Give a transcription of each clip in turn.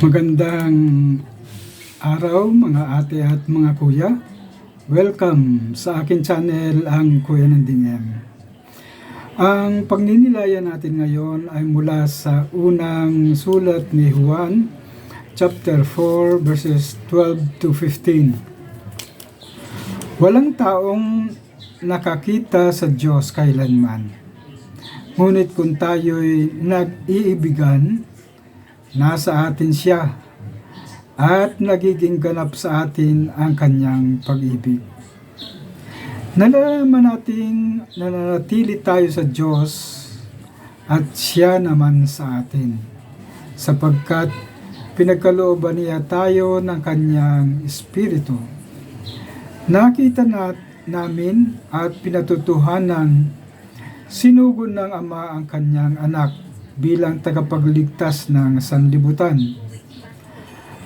Magandang araw mga ate at mga kuya. Welcome sa akin channel ang Kuya ng. Ang pagninilayan natin ngayon ay mula sa unang sulat ni Juan, chapter 4, verses 12 to 15. Walang taong nakakita sa Diyos kailanman. Ngunit kung tayo'y nag-iibigan, nasa atin siya at nagiging ganap sa atin ang kanyang pag-ibig. Nalalaman nating nananatili tayo sa Diyos at siya naman sa atin sapagkat pinagkalooban niya tayo ng kanyang espiritu. Nakita na namin at pinatutuhanan sinugon ng Ama ang kanyang anak bilang tagapagligtas ng sanlibutan.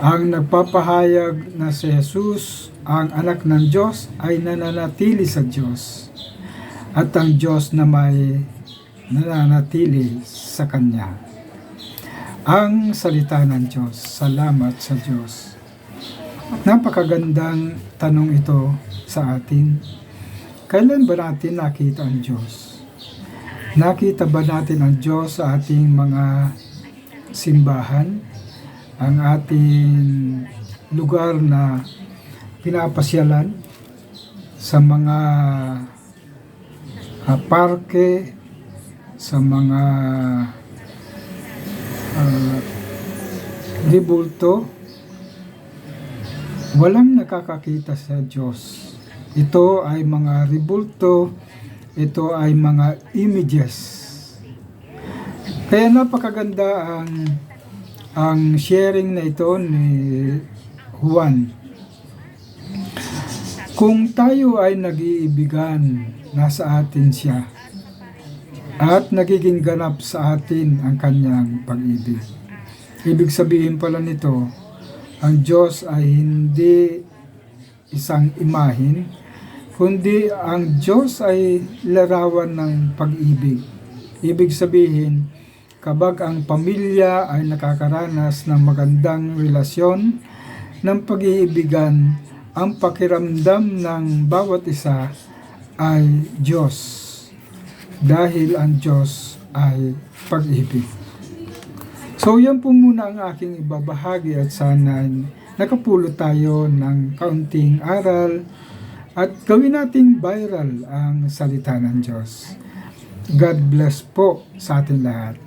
Ang nagpapahayag na si Jesus, ang anak ng Diyos, ay nananatili sa Diyos. At ang Diyos na may nananatili sa Kanya. Ang salita ng Diyos. Salamat sa Diyos. Napakagandang tanong ito sa atin. Kailan ba natin nakita ang Diyos? Nakita ba natin ang Diyos sa ating mga simbahan? Ang ating lugar na pinapasyalan sa mga ah, parke, sa mga uh, libulto, walang nakakakita sa Diyos. Ito ay mga ribulto, ito ay mga images. Kaya napakaganda ang ang sharing na ito ni Juan. Kung tayo ay nag-iibigan, nasa atin siya at nagiging ganap sa atin ang kanyang pag-ibig. Ibig sabihin pala nito, ang Diyos ay hindi isang imahin, kundi ang Diyos ay larawan ng pag-ibig. Ibig sabihin, kabag ang pamilya ay nakakaranas ng magandang relasyon ng pag-iibigan, ang pakiramdam ng bawat isa ay Diyos. Dahil ang Diyos ay pag-ibig. So yan po muna ang aking ibabahagi at sana nakapulot tayo ng kaunting aral at gawin nating viral ang salita ng Diyos. God bless po sa ating lahat.